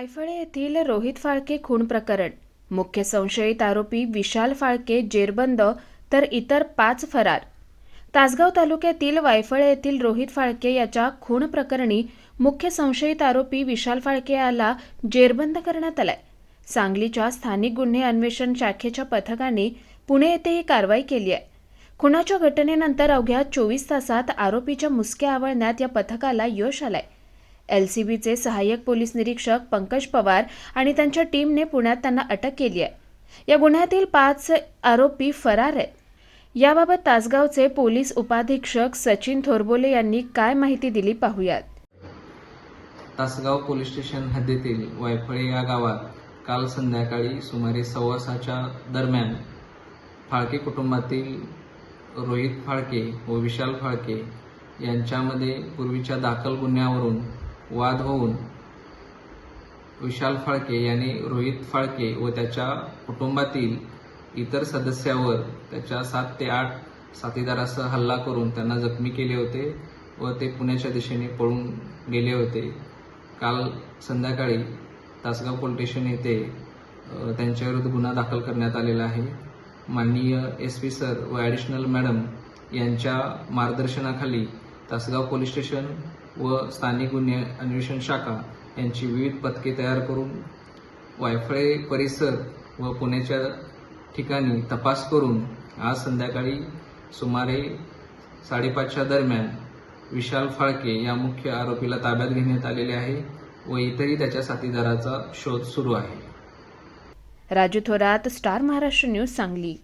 वायफळे येथील रोहित फाळके खून प्रकरण. मुख्य संशयित आरोपी विशाल फाळके जेरबंद तर इतर पाच फरार. तासगाव तालुक्यातील वायफळे येथील रोहित फाळके याच्या खून प्रकरणी मुख्य संशयित आरोपी विशाल फाळके याला जेरबंद करण्यात आलाय. सांगलीच्या स्थानिक गुन्हे अन्वेषण शाखेच्या पथकाने पुणे येथे ही कारवाई केली आहे. खुनाच्या घटनेनंतर अवघ्या चोवीस तासात आरोपीच्या मुसक्या आवळण्यात या पथकाला यश आलंय. एलसीबीचे सहाय्यक पोलीस निरीक्षक पंकज पवार आणि त्यांच्या टीमने पुण्यात त्यांना अटक केली आहे. या गुन्ह्यातील पाच आरोपी फरार आहेत. याबाबत तासगावचे पोलीस उपाधीक्षक सचिन थोरबोले यांनी काय माहिती दिली पाहूयात. तासगाव पोलीस स्टेशन हद्दीतील वायफळे या गावात काल संध्याकाळी सुमारे सव्वासाच्या दरम्यान फाळके कुटुंबातील रोहित फाळके व विशाल फाळके यांच्यामध्ये पूर्वीच्या दाखल गुन्ह्यावरून वाद होऊन विशाल फाळके यांनी रोहित फाळके व त्याच्या कुटुंबातील इतर सदस्यावर त्याच्या सात ते आठ साथीदारासह हल्ला करून त्यांना जखमी केले होते व ते पुण्याच्या दिशेने पळून गेले होते. काल संध्याकाळी तासगाव पोलीस स्टेशन येथे त्यांच्याविरुद्ध गुन्हा दाखल करण्यात आलेला आहे. माननीय एस पी सर व ॲडिशनल मॅडम यांच्या मार्गदर्शनाखाली तासगाव पोलीस स्टेशन व स्थानिक गुन्हे अन्वेषण शाखा यांची विविध पथके तयार करून वायफळे परिसर व पुण्याच्या ठिकाणी तपास करून आज संध्याकाळी सुमारे साडेपाचच्या दरम्यान विशाल फाळके या मुख्य आरोपीला ताब्यात घेण्यात आलेले आहे व इतरही त्याच्या साथीदाराचा शोध सुरू आहे. Raju Thorat Star Maharashtra news Sangli.